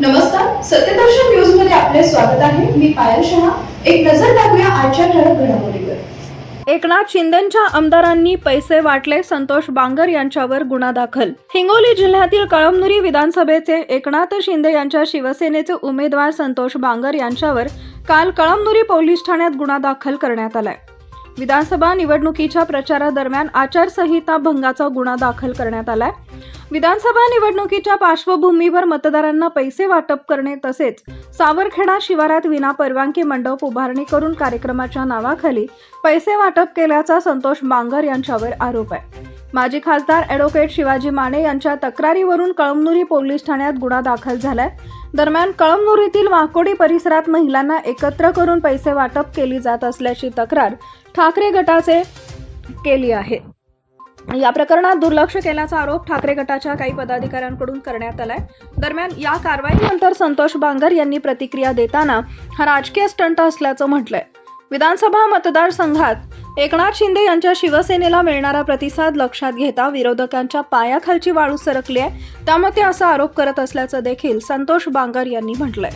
नमस्कार सत्यदर्शन न्यूजमध्ये आपले स्वागत आहे. मी पायल शहा. एक नजर टाकूया आजच्या ठळक घडामोडीवर. एकनाथ शिंदेच्या आमदारांनी पैसे वाटले संतोष बांगर यांच्यावर गुन्हा दाखल. हिंगोली जिल्ह्यातील कळमनुरी विधानसभेचे एकनाथ शिंदे यांच्या शिवसेनेचे उमेदवार संतोष बांगर यांच्यावर काल कळमनुरी पोलीस ठाण्यात गुन्हा दाखल करण्यात आलाय. विधानसभा निवडणुकीच्या प्रचारादरम्यान आचारसंहिता भंगाचा गुन्हा दाखल करण्यात आलाय. विधानसभा निवडणुकीच्या पार्श्वभूमीवर मतदारांना पैसे वाटप करणे तसेच सावरखेडा शिवारात विनापरवानगी मंडप उभारणी करून कार्यक्रमाच्या नावाखाली पैसे वाटप केल्याचा संतोष बांगर यांच्यावर आरोप आहे. माजी खासदार ॲडव्होकेट शिवाजी माने यांच्या तक्रारीवरून कळमनुरी पोलीस ठाण्यात गुन्हा दाखल झालाय. दरम्यान कळमनुरीतील वाकोडी परिसरात महिलांना एकत्र करून पैसे वाटप केली जात असल्याची तक्रार ठाकरे गटाचे केली आहे. या प्रकरणात दुर्लक्ष केल्याचा आरोप ठाकरे गटाच्या काही पदाधिकाऱ्यांकडून करण्यात आलाय. दरम्यान या कारवाईनंतर संतोष बांगर यांनी प्रतिक्रिया देताना हा राजकीय स्टंट असल्याचं म्हटलंय. विधानसभा मतदारसंघात एकनाथ शिंदे यांच्या शिवसेनेला मिळणारा प्रतिसाद लक्षात घेता विरोधकांच्या पायाखालची वाळू सरकली आहे. त्यामुळे ते असा आरोप करत असल्याचं देखील संतोष बांगर यांनी म्हटलंय.